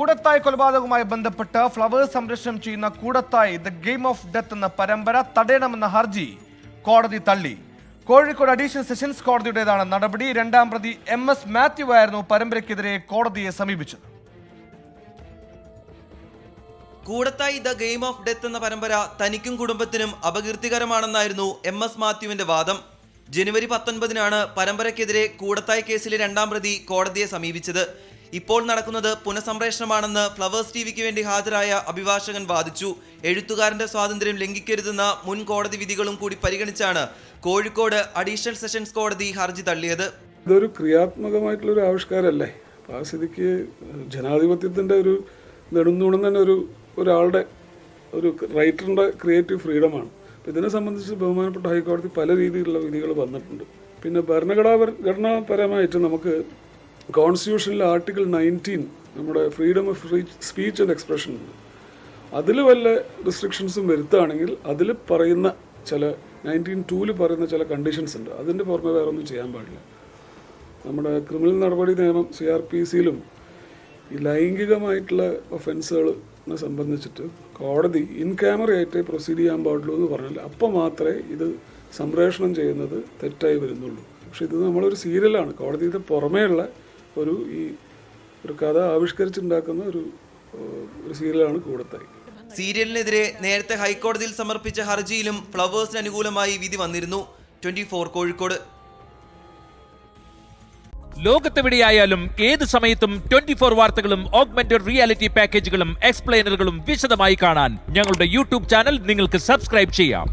കൂടത്തായ് കൊലപാതകവുമായി ബന്ധപ്പെട്ട് ഫ്ലവേഴ്സ് സംരക്ഷണം ചെയ്യുന്ന Koodathai the game of death എന്ന പരമ്പര തടയണമെന്ന ഹർജി കോടതി തള്ളി. കോഴിക്കോട് അഡീഷണൽ സെഷൻസ് കോടതിയുടേതാണ് നടപടി. രണ്ടാം പ്രതി എം എസ് മാത്യു ആയിരുന്നു പരമ്പരയ്ക്കെതിരെ കോടതിയെ സമീപിച്ചത്. Koodathayi the game of death എന്ന പരമ്പര തനിക്കും കുടുംബത്തിനും അപകീർത്തികരമാണെന്നായിരുന്നു എം എസ് മാത്യുവിന്റെ വാദം. ജനുവരി പത്തൊൻപതിനാണ് പരമ്പരയ്ക്കെതിരെ കൂടത്തായ് കേസിലെ രണ്ടാം പ്രതി കോടതിയെ സമീപിച്ചത്. ഇപ്പോൾ നടക്കുന്നത് പുനഃസംപ്രേഷണമാണെന്ന് ഫ്ലവേഴ്സ് ടിവിക്ക് വേണ്ടി ഹാജരായ അഭിഭാഷകൻ വാദിച്ചു. എഴുത്തുകാരന്റെ സ്വാതന്ത്ര്യം ലംഘിക്കരുതെന്ന മുൻ കോടതി വിധികളും കൂടി പരിഗണിച്ചാണ് കോഴിക്കോട് അഡീഷണൽ സെഷൻസ് കോടതി ഹർജി തള്ളിയത്. ഇതൊരു ക്രിയാത്മകമായിട്ടുള്ള ഒരു ആവിഷ്കാരമല്ലേ? അപ്പോൾ ആ സ്ഥിതിക്ക് ജനാധിപത്യത്തിന്റെ ഒരു നെടുന്തൂണം തന്നെ ഒരു ഒരാളുടെ ഒരു റൈറ്ററിന്റെ ക്രിയേറ്റീവ് ഫ്രീഡമാണ്. ഇതിനെ സംബന്ധിച്ച് ബഹുമാനപ്പെട്ട ഹൈക്കോടതി പല രീതിയിലുള്ള വിധികൾ വന്നിട്ടുണ്ട്. പിന്നെ ഭരണഘടനാ ഘടനാപരമായിട്ട് നമുക്ക് കോൺസ്റ്റിറ്റ്യൂഷനിൽ ആർട്ടിക്കിൾ നയന്റീൻ നമ്മുടെ freedom of speech and expression അതിൽ വല്ല റെസ്ട്രിക്ഷൻസും വരുത്തുകയാണെങ്കിൽ അതിൽ പറയുന്ന ചില നയന്റീൻ ടൂവിൽ പറയുന്ന ചില കണ്ടീഷൻസ് ഉണ്ട്. അതിന്റെ പുറമെ വേറെ ഒന്നും ചെയ്യാൻ പാടില്ല. നമ്മുടെ ക്രിമിനൽ നടപടി നിയമം സി ആർ പി സിയിലും ഈ ലൈംഗികമായിട്ടുള്ള ഒഫൻസുകളെ സംബന്ധിച്ചിട്ട് കോടതി ഇൻ ക്യാമറയായിട്ട് പ്രൊസീഡ് ചെയ്യാൻ പാടുള്ളൂ എന്ന് പറഞ്ഞാൽ അപ്പോൾ മാത്രമേ ഇത് സംപ്രേഷണം ചെയ്യുന്നത് തെറ്റായി വരുന്നുള്ളൂ. പക്ഷെ ഇത് നമ്മളൊരു സീരിയലാണ് കോടതിയുടെ പുറമേയുള്ള ഒരു ഈ ഒരു കഥ ആവിഷ്കരിച്ചുണ്ടാക്കുന്ന ഒരു ഒരു സീരിയലാണ് കൂടത്തായി. സീരിയലിനെതിരെ നേരത്തെ ഹൈക്കോടതിയിൽ സമർപ്പിച്ച ഹർജിയിലും ഫ്ലവേഴ്സിന് അനുകൂലമായി വിധി വന്നിരുന്നു. Twenty four Kozhikode. ലോകത്തെവിടെയായാലും ഏത് സമയത്തും ട്വന്റി ഫോർ വാർത്തകളും ഓഗ്മെന്റഡ് റിയാലിറ്റി പാക്കേജുകളും എക്സ്പ്ലെയിനറുകളും വിശദമായി കാണാൻ ഞങ്ങളുടെ യൂട്യൂബ് ചാനൽ നിങ്ങൾക്ക് സബ്സ്ക്രൈബ് ചെയ്യാം.